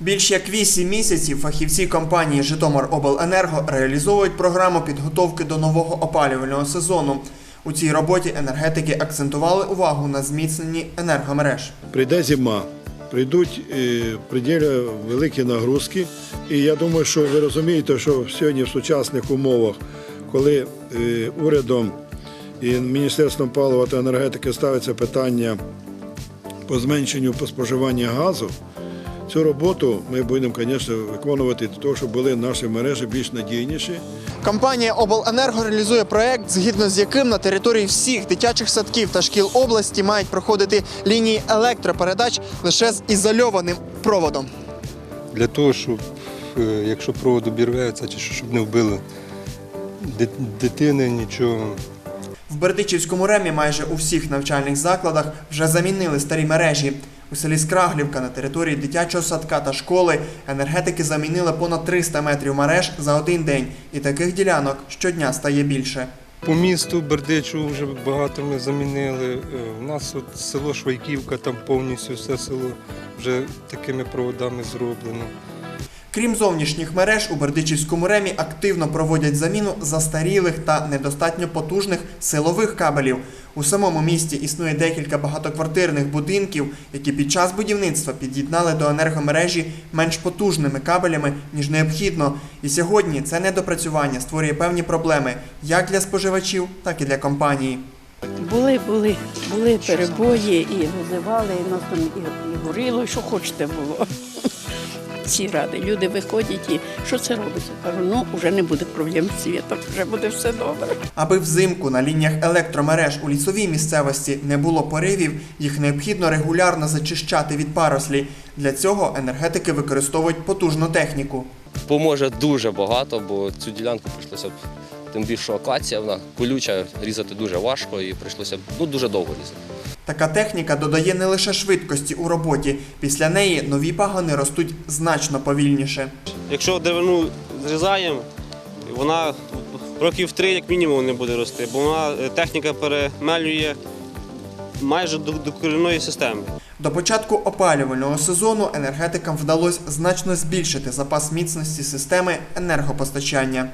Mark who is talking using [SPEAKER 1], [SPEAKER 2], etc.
[SPEAKER 1] Більш як 8 місяців фахівці компанії Житомиробленерго реалізовують програму підготовки до нового опалювального сезону. У цій роботі енергетики акцентували увагу на зміцненні енергомереж.
[SPEAKER 2] Прийде зима, прийдуть е, приділя великі нагрузки. І я думаю, що ви розумієте, що сьогодні в сучасних умовах, коли е, урядом і Міністерством палива та енергетики ставиться питання по зменшенню по споживання газу, цю роботу ми будемо, звісно, виконувати для того, щоб були наші мережі більш надійніші.
[SPEAKER 1] Компанія Обленерго реалізує проект, згідно з яким на території всіх дитячих садків та шкіл області мають проходити лінії електропередач лише з ізольованим проводом.
[SPEAKER 3] Для того, щоб е, якщо провод обірветься, чи що, щоб не вбило ди- дитини, нічого.
[SPEAKER 1] В Бердичівському ремі майже у всіх навчальних закладах вже замінили старі мережі. У селі Скраглівка на території дитячого садка та школи енергетики замінили понад 300 метрів мереж за один день, і таких ділянок щодня стає більше.
[SPEAKER 3] По місту Бердичу вже багато ми замінили. Е, У нас от село Швайківка, там повністю все село вже такими проводами зроблено.
[SPEAKER 1] Крім зовнішніх мереж, у Бердичівському ремі активно проводять заміну застарілих та недостатньо потужних силових кабелів. У самому місті існує декілька багатоквартирних будинків, які під час будівництва під'єднали до енергомережі менш потужними кабелями, ніж необхідно. І сьогодні це недопрацювання створює певні проблеми як для споживачів, так і для компанії.
[SPEAKER 4] Були, були, були перебої і визивали, і нас там і, горіло, що хочете було. Ці ради. Люди виходять і що це робиться? Кажу, ну вже не буде проблем з світом, вже буде все добре.
[SPEAKER 1] Аби взимку на лініях електромереж у лісовій місцевості не було поривів, їх необхідно регулярно зачищати від парослі. Для цього енергетики використовують потужну техніку.
[SPEAKER 5] Поможе дуже багато, бо цю ділянку прийшлося б тим більше акація, вона колюча, різати дуже важко і прийшлося ну, дуже довго різати.
[SPEAKER 1] Така техніка додає не лише швидкості у роботі. Після неї нові пагони ростуть значно повільніше.
[SPEAKER 6] Якщо деревину зрізаємо, вона років три як мінімум не буде рости, бо вона е, техніка перемелює майже до, до корінної системи.
[SPEAKER 1] До початку опалювального сезону енергетикам вдалося значно збільшити запас міцності системи енергопостачання.